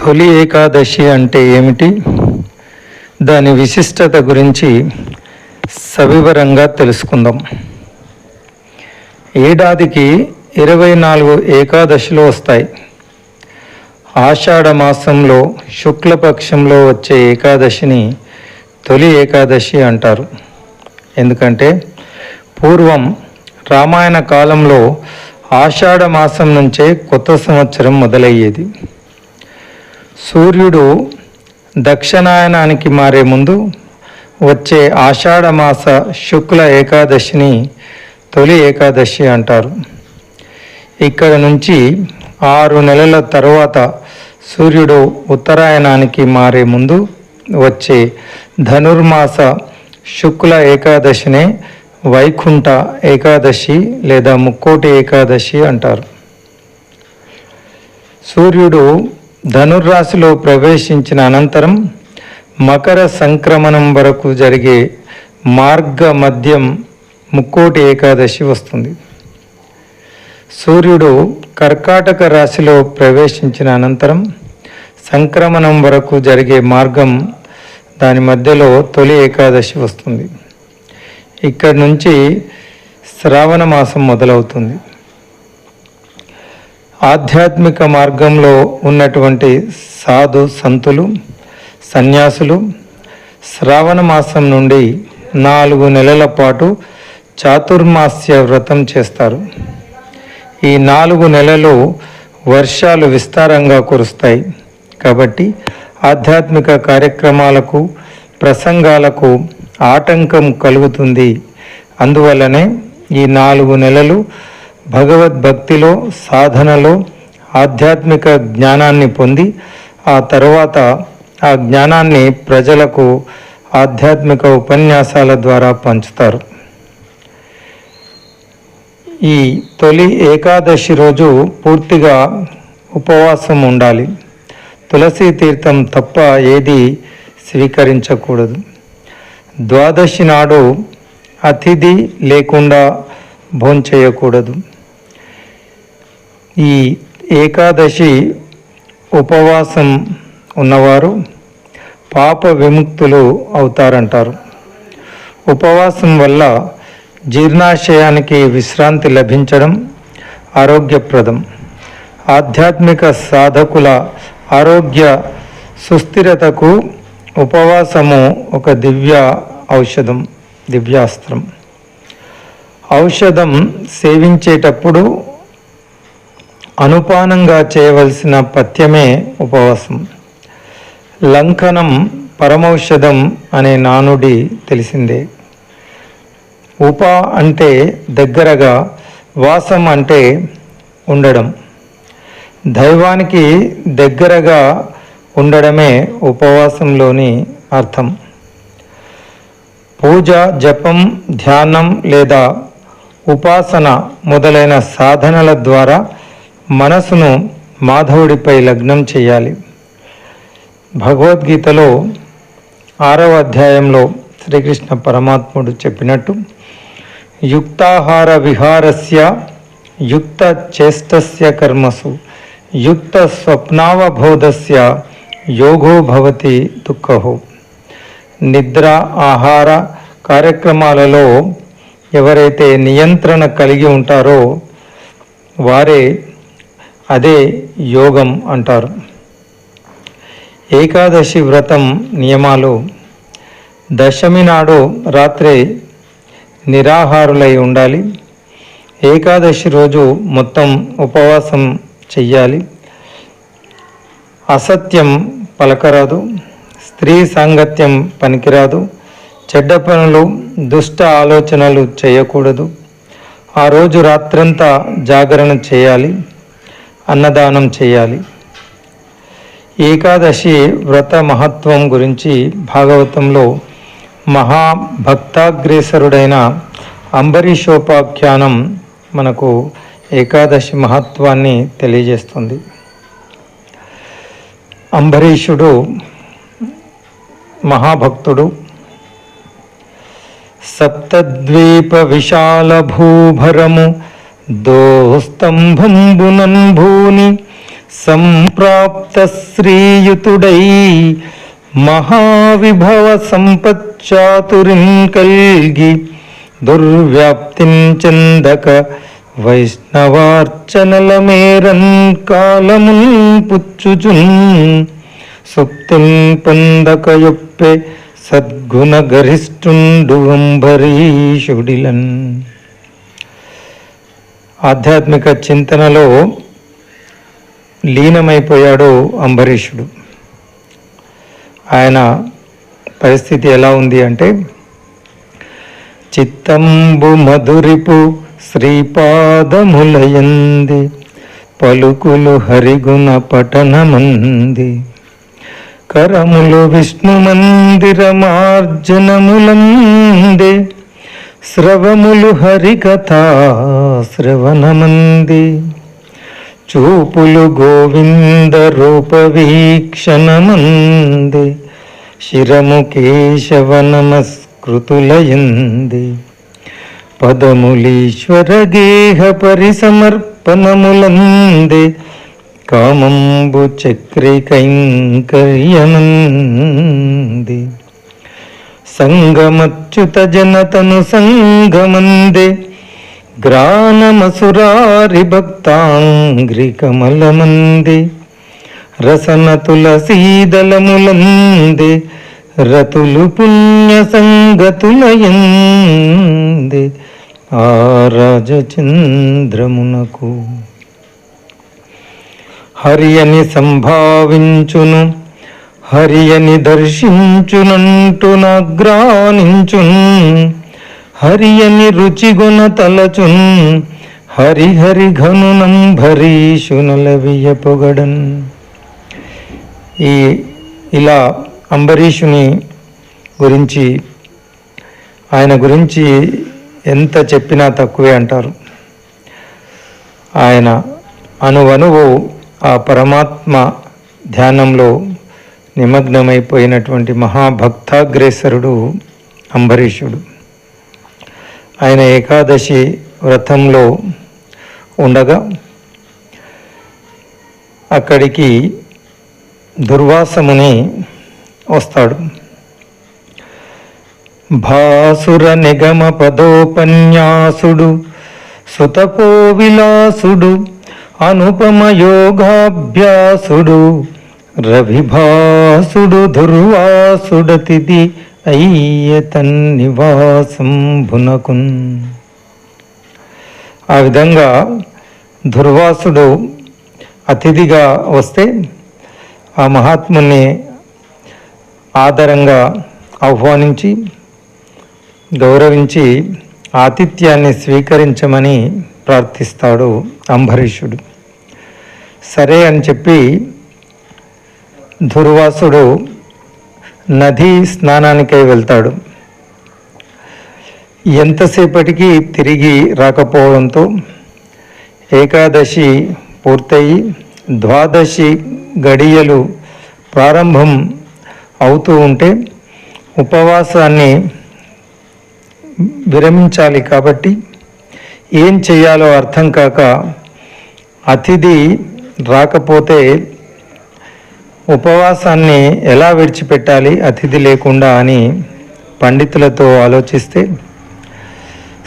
తొలి ఏకాదశి అంటే ఏమిటి? దాని విశిష్టత గురించి సవివరంగా తెలుసుకుందాం. ఏడాదికి ఇరవై నాలుగు ఏకాదశులు వస్తాయి. ఆషాఢ మాసంలో శుక్లపక్షంలో వచ్చే ఏకాదశిని తొలి ఏకాదశి అంటారు. ఎందుకంటే పూర్వం రామాయణ కాలంలో ఆషాఢ మాసం నుంచే కొత్త సంవత్సరం మొదలయ్యేది. సూర్యుడు దక్షిణాయనానికి మారే ముందు వచ్చే ఆషాఢమాస శుక్ల ఏకాదశిని తొలి ఏకాదశి అంటారు. ఇక్కడ నుంచి ఆరు నెలల తరువాత సూర్యుడు ఉత్తరాయణానికి మారే ముందు వచ్చే ధనుర్మాస శుక్ల ఏకాదశినే వైకుంఠ ఏకాదశి లేదా ముక్కోటి ఏకాదశి అంటారు. సూర్యుడు ధనుర్రాశిలో ప్రవేశించిన అనంతరం మకర సంక్రమణం వరకు జరిగే మార్గ మధ్యం ముక్కోటి ఏకాదశి వస్తుంది. సూర్యుడు కర్కాటక రాశిలో ప్రవేశించిన అనంతరం సంక్రమణం వరకు జరిగే మార్గం దాని మధ్యలో తొలి ఏకాదశి వస్తుంది. ఇక్కడి నుంచి శ్రావణ మాసం మొదలవుతుంది. ఆధ్యాత్మిక మార్గంలో ఉన్నటువంటి సాధు సంతులు సన్యాసులు శ్రావణ మాసం నుండి నాలుగు నెలల పాటు చాతుర్మాస్య వ్రతం చేస్తారు. ఈ నాలుగు నెలలు వర్షాలు విస్తారంగా కురుస్తాయి. కాబట్టి ఆధ్యాత్మిక కార్యక్రమాలకు ప్రసంగాలకు ఆటంకం కలుగుతుంది. అందువల్లనే ఈ నాలుగు నెలలు భగవద్భక్తిలో సాధనలో ఆధ్యాత్మిక జ్ఞానాన్ని పొంది ఆ తరువాత ఆ జ్ఞానాన్ని ప్రజలకు ఆధ్యాత్మిక ఉపన్యాసాల ద్వారా పంచుతారు. ఈ తొలి ఏకాదశి రోజు పూర్తిగా ఉపవాసం ఉండాలి. తులసి తీర్థం తప్ప ఏది స్వీకరించకూడదు. ద్వాదశి నాడు అతిథి లేకుండా భోంచేయకూడదు. ఈ ఏకాదశి ఉపవాసం ఉన్నవారు పాప విముక్తులు అవుతారంటారు. ఉపవాసం వల్ల జీర్ణాశయానికి విశ్రాంతి లభించడం ఆరోగ్యప్రదం. ఆధ్యాత్మిక సాధకుల ఆరోగ్య సుస్థిరతకు ఉపవాసము ఒక దివ్య ఔషధం దివ్యాస్త్రం. ఔషధం సేవించేటప్పుడు అనుపానంగా చేయవలసిన పథ్యమే ఉపవాసం. లంకనం పరమౌషధం అనే నానుడి తెలిసిందే. ఉప అంటే దగ్గరగా వాసం అంటే ఉండడం. దైవానికి దగ్గరగా ఉండడమే ఉపవాసంలోని అర్థం. పూజ జపం ధ్యానం లేదా ఉపాసన మొదలైన సాధనల ద్వారా మనసును మాధవుడిపై లగ్నం చేయాలి. భగవద్గీతలో ఆరవ అధ్యాయంలో శ్రీకృష్ణ పరమాత్ముడు చెప్పినట్టు యుక్తాహార విహారస్య యుక్త చేష్టస్య కర్మసు యుక్త స్వప్నావబోధస్య యోగో భవతి దుఃఖహో. నిద్ర ఆహార కార్యక్రమాలలో ఎవరైతే నియంత్రణ కలిగి ఉంటారో వారే అదే యోగం అంటారు. ఏకాదశి వ్రతం నియమాలు దశమి నాడు రాత్రి నిరాహారులై ఉండాలి. ఏకాదశి రోజు మొత్తం ఉపవాసం చెయ్యాలి. అసత్యం పలకరాదు. స్త్రీ సాంగత్యం పనికిరాదు. చెడ్డ పనులు దుష్ట ఆలోచనలు చేయకూడదు. ఆ రోజు రాత్రంతా జాగరణ చేయాలి. అన్నదానం చేయాలి. ఏకాదశి వ్రత మహత్వం గురించి భాగవతంలో మహాభక్తాగ్రేసరుడైన అంబరీషోపాఖ్యానం మనకు ఏకాదశి మహత్వాన్ని తెలియజేస్తుంది. అంబరీషుడు మహాభక్తుడు. సప్తద్వీప విశాల భూభరము దోస్తంభంబునన్ భూని సంప్రాప్త శ్రీయుతుడై మహావిభవ సంపచ్చాతురిం కల్గి దుర్వ్యాప్తిం చందక వైష్ణవార్చనల మేరన్ కాలమున్ పుచ్చుచున్ సుప్తిం పొందకయొప్పే సద్గుణ గరిష్ఠుండు అంబరీషుడిలన్. ఆధ్యాత్మిక చింతనలో లీనమైపోయాడు అంబరీషుడు. ఆయన పరిస్థితి ఎలా ఉంది అంటే చిత్తంబు మధురిపు శ్రీపాదములయంది పలుకులు హరిగుణ పఠనమంది. కరములు విష్ణు మందిర మార్జనములందే స్రవములు హరికథా శ్రవణమంది. చూపులు గోవింద రూప వీక్షణమంది శిరము కేశవ నమస్కృతులయంది. పదములీశ్వర గేహ పరిసమర్పణములందే. కామంబు చక్రికైంకర్యమంది. సంగమచ్యుత జనతను సంగమందే. గ్రానమసురారి భక్తాంగ్రి కమలమంది రసన తులసీదలములంది రతులు పుణ్య సంగతులయంది. ఆ రాజచంద్రమునకు హరియని సంభావించును. హరియని దర్శించునంటునగ్రహనించున్ హరియని రుచిగుణ తలచున్. హరిహరి ఘనునం భరీషునలవియ పొగడన్. ఈ ఇలా అంబరీషుని గురించి ఆయన గురించి ఎంత చెప్పినా తక్కువే అంటారు. ఆయన అనువనువు ఆ పరమాత్మ ధ్యానంలో నిమగ్నమైపోయినటువంటి మహాభక్తాగ్రేసరుడు అంబరీషుడు. ఆయన ఏకాదశి వ్రతంలో ఉండగా అక్కడికి దుర్వాసముని వస్తాడు. భాసుర నిగమ పదోపన్యాసుడు సుతపో విలాసుడు అనుపమ యోగాభ్యాసుడు రవిభాసుడు దుర్వాసుడతిది అయ్య నివాసం భునకున్. ఆ విధంగా దుర్వాసుడు అతిథిగా వస్తే ఆ మహాత్ముని ఆదరంగా ఆహ్వానించి గౌరవించి ఆతిథ్యాన్ని స్వీకరించమని ప్రార్థిస్తాడు అంబరీషుడు. సరే అని చెప్పి దుర్వాసుడు నదీ స్నానానికై వెళ్తాడు. ఎంతసేపటికి తిరిగి రాకపోవడంతో ఏకాదశి పూర్తయి ద్వాదశి గడియలు ప్రారంభం అవుతూ ఉంటే ఉపవాసాన్ని విరమించాలి కాబట్టి ఏం చేయాలో అర్థం కాక అతిథి రాకపోతే ఉపవాసాన్ని ఎలా విడిచిపెట్టాలి? అతిథి లేకుండా అని పండితులతో ఆలోచిస్తే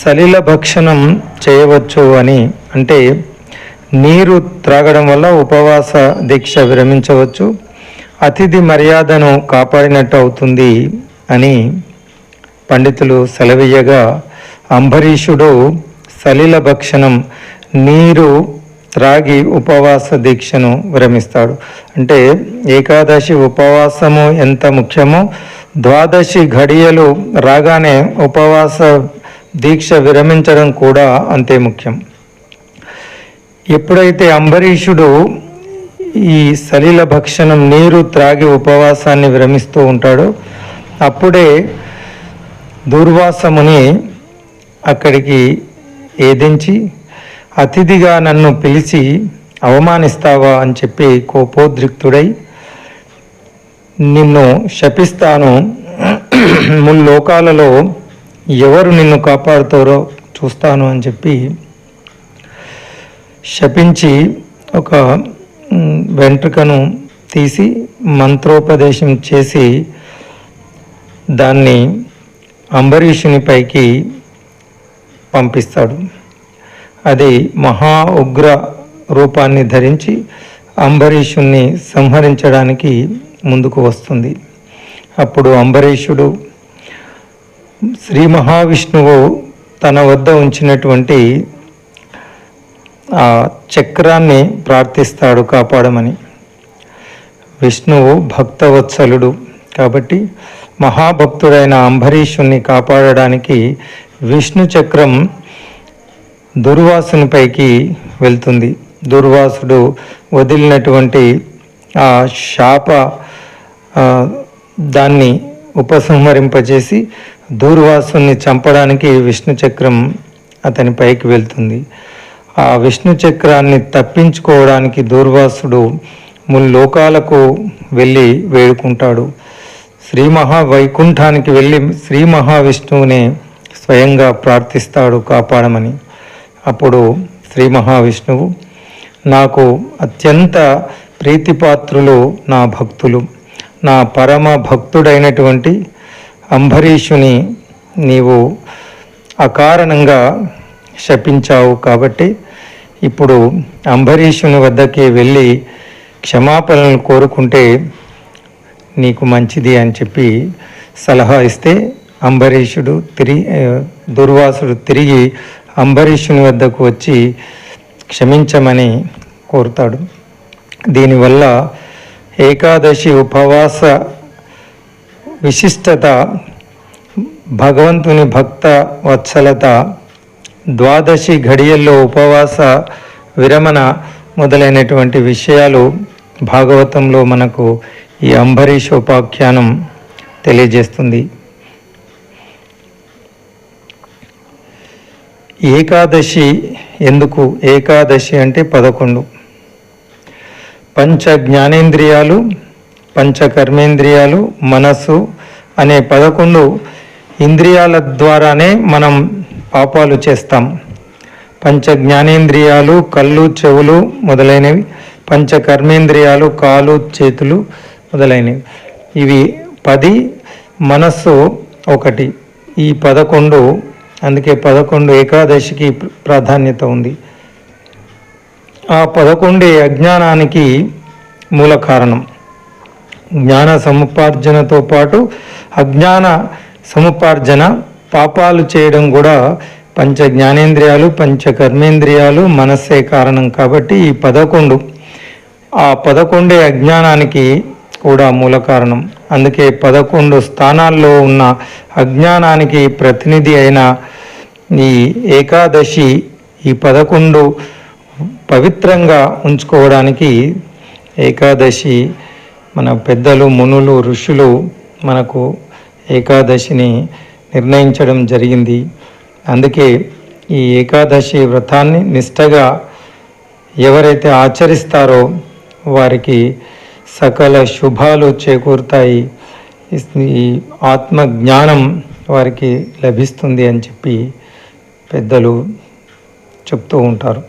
సలిల భక్షణం చేయవచ్చు అని అంటే నీరు త్రాగడం వల్ల ఉపవాస దీక్ష విరమించవచ్చు. అతిథి మర్యాదను కాపాడినట్టు అవుతుంది అని పండితులు సెలవీయగా అంబరీషుడు సలిల భక్షణం నీరు త్రాగి ఉపవాస దీక్షను విరమిస్తాడు. అంటే ఏకాదశి ఉపవాసము ఎంత ముఖ్యమో ద్వాదశి ఘడియలు రాగానే ఉపవాస దీక్ష విరమించడం కూడా అంతే ముఖ్యం. ఎప్పుడైతే అంబరీషుడు ఈ సలిల భక్షణం నీరు త్రాగి ఉపవాసాన్ని విరమిస్తూ ఉంటాడో అప్పుడే దుర్వాసముని అక్కడికి ఏదించి అతిథిగా నన్ను పిలిచి అవమానిస్తావా? అని చెప్పి కోపోద్రిక్తుడై నిన్ను శపిస్తాను. ముల్లోకాలలో ఎవరు నిన్ను కాపాడుతారో చూస్తాను అని చెప్పి శపించి ఒక వెంట్రుకను తీసి మంత్రోపదేశం చేసి దాన్ని అంబరీషుని పైకి పంపిస్తాడు. అది మహా ఉగ్ర రూపాన్ని ధరించి అంబరీషుణ్ణి సంహరించడానికి ముందుకు వస్తుంది. అప్పుడు అంబరీషుడు శ్రీ మహావిష్ణువు తన వద్ద ఉంచినటువంటి ఆ చక్రాన్ని ప్రార్థిస్తాడు కాపాడమని. విష్ణువు భక్తవత్సలుడు కాబట్టి మహాభక్తుడైన అంబరీషుణ్ణి కాపాడడానికి విష్ణు చక్రం దుర్వాసునిపైకి వెళ్తుంది. దుర్వాసుడు వదిలినటువంటి ఆ శాప దాన్ని ఉపసంహరింపజేసి దూర్వాసుని చంపడానికి విష్ణు చక్రం అతని పైకి వెళ్తుంది. ఆ విష్ణు చక్రాన్ని తప్పించుకోవడానికి దూర్వాసుడు ముల్లోకాలకు వెళ్ళి వేడుకుంటాడు. శ్రీ మహావైకుంఠానికి వెళ్ళి శ్రీ మహావిష్ణువుని స్వయంగా ప్రార్థిస్తాడు కాపాడమని. అప్పుడు శ్రీ మహావిష్ణువు నాకు అత్యంత ప్రీతిపాత్రులు నా భక్తులు. నా పరమ భక్తుడైనటువంటి అంబరీషుని నీవు అకారణంగా శపించావు కాబట్టి ఇప్పుడు అంబరీషుని వద్దకి వెళ్ళి క్షమాపణలు కోరుకుంటే నీకు మంచిది అని చెప్పి సలహా ఇస్తే అంబరీషుడు తిరిగి దుర్వాసుడు తిరిగి అంబరీషుని వద్దకు వచ్చి క్షమించమని కోరుతాడు. దీనివల్ల ఏకాదశి ఉపవాస విశిష్టత భగవంతుని భక్త వత్సలత ద్వాదశి ఘడియల్లో ఉపవాస విరమణ మొదలైనటువంటి విషయాలు భాగవతంలో మనకు ఈ అంబరీష్ ఉపాఖ్యానం తెలియజేస్తుంది. ఏకాదశి ఎందుకు? ఏకాదశి అంటే పదకొండు. పంచ జ్ఞానేంద్రియాలు పంచ కర్మేంద్రియాలు మనస్సు అనే పదకొండు ఇంద్రియాల ద్వారానే మనం పాపాలు చేస్తాం. పంచ జ్ఞానేంద్రియాలు కళ్ళు చెవులు మొదలైనవి. పంచ కర్మేంద్రియాలు కాలు చేతులు మొదలైనవి. ఇవి పది మనస్సు ఒకటి. ఈ పదకొండు అందుకే పదకొండు ఏకాదశికి ప్రాధాన్యత ఉంది. ఆ పదకొండే అజ్ఞానానికి మూల కారణం. జ్ఞాన సముపార్జనతో పాటు అజ్ఞాన సముపార్జన పాపాలు చేయడం కూడా పంచ జ్ఞానేంద్రియాలు పంచ కర్మేంద్రియాలు మనస్సే కారణం కాబట్టి ఈ పదకొండు ఆ పదకొండే అజ్ఞానానికి కూడా మూల కారణం. అందుకే పదకొండు స్థానాల్లో ఉన్న అజ్ఞానానికి ప్రతినిధి అయిన ఈ ఏకాదశి ఈ పదకొండు పవిత్రంగా ఉంచుకోవడానికి ఏకాదశి మన పెద్దలు మునులు ఋషులు మనకు ఏకాదశిని నిర్ణయించడం జరిగింది. అందుకే ఈ ఏకాదశి వ్రతాన్ని నిష్టగా ఎవరైతే ఆచరిస్తారో వారికి సకల శుభాలు చేకూరుతాయి. ఈ ఆత్మ జ్ఞానం వారికి లభిస్తుంది అని చెప్పి పెద్దలు చెప్తూ ఉంటారు.